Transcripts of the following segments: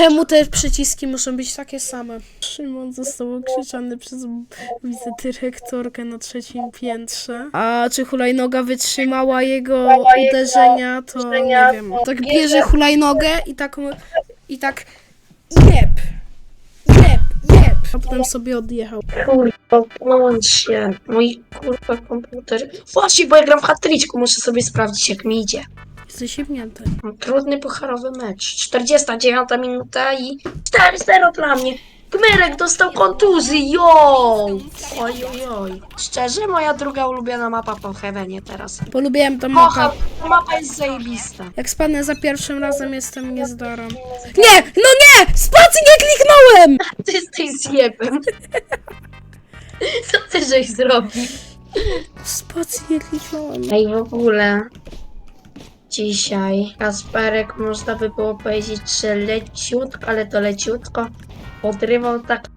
Czemu te przyciski muszą być takie same? Szymon został okrzyczany przez wicedyrektorkę na trzecim piętrze. A czy hulajnoga wytrzymała jego uderzenia, to nie wiem. Tak bierze hulajnogę i tak... I tak... Jeb! Jeb! Jeb! A potem sobie odjechał. Kurwa, włącz się. Mój kurwa komputer. Właśnie, bo ja gram w hatryćku, muszę sobie sprawdzić jak mi idzie. No, Trudny pucharowy mecz. 49 minuta i 4-0 dla mnie. Gmerek dostał kontuzji, joj! Oj, oj, oj. Szczerze, moja druga ulubiona mapa po Heavenie teraz. Polubiłem tą Kocham, mapę. ta mapa jest zajebista. Jak spadnę za pierwszym razem, jestem niezdarą. Nie! No nie! Spacji nie kliknąłem! Ty jesteś zjebem. Co ty żeś zrobił? Spacji nie kliknąłem. Ej, w ogóle dzisiaj Kasperek można by było powiedzieć, że leciutko, ale to leciutko podrywał tak.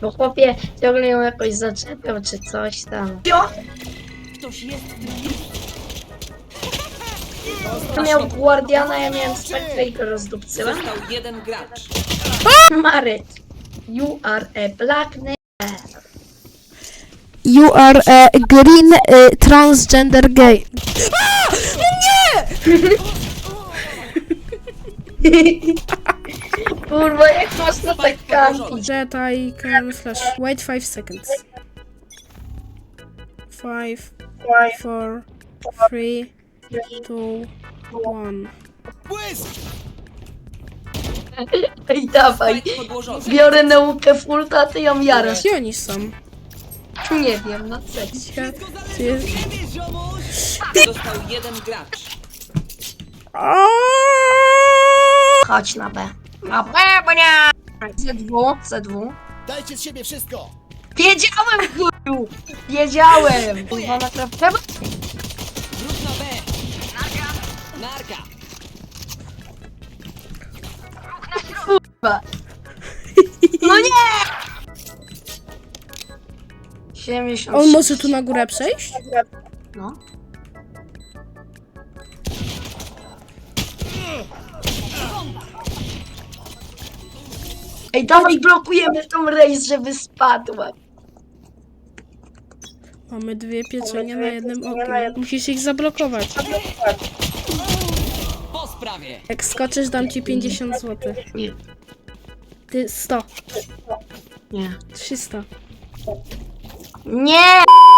Bo chłopie ciągle ją jakoś zaczepiał czy coś tam. Ja miał Guardiana, ja miałem Spectre i go rozdupcyłem. Został jeden gracz. Maryt, you are a black. You are a green transgender gay. Kurwa, jak można tak kampić? Jetta i can flash. Wait 5 seconds. 5, 4, 3, 2, 1. Ej, dawaj. Podłożony. Biorę naukę fulta, a ty ją jarasz. Gdzie oni są? Nie wiem, na co. Gdzie- gdzie jest- Został jeden gracz. Chodź na B. Na B, bo nie! Z2, Z2. Dajcie z siebie wszystko! Wiedziałem, chuju! Wiedziałem! Kurwa, naprawdę? Wróć na B. Narka. No 70. On może tu na górę przejść? No. Ej, dawaj blokujemy tą rejs, żeby spadła. Mamy dwie pieczenie na jednym oknie. Musisz ich zablokować. Po sprawie. Jak skoczysz, dam ci 50 zł. Nie, Ty 100, nie. 300. 你。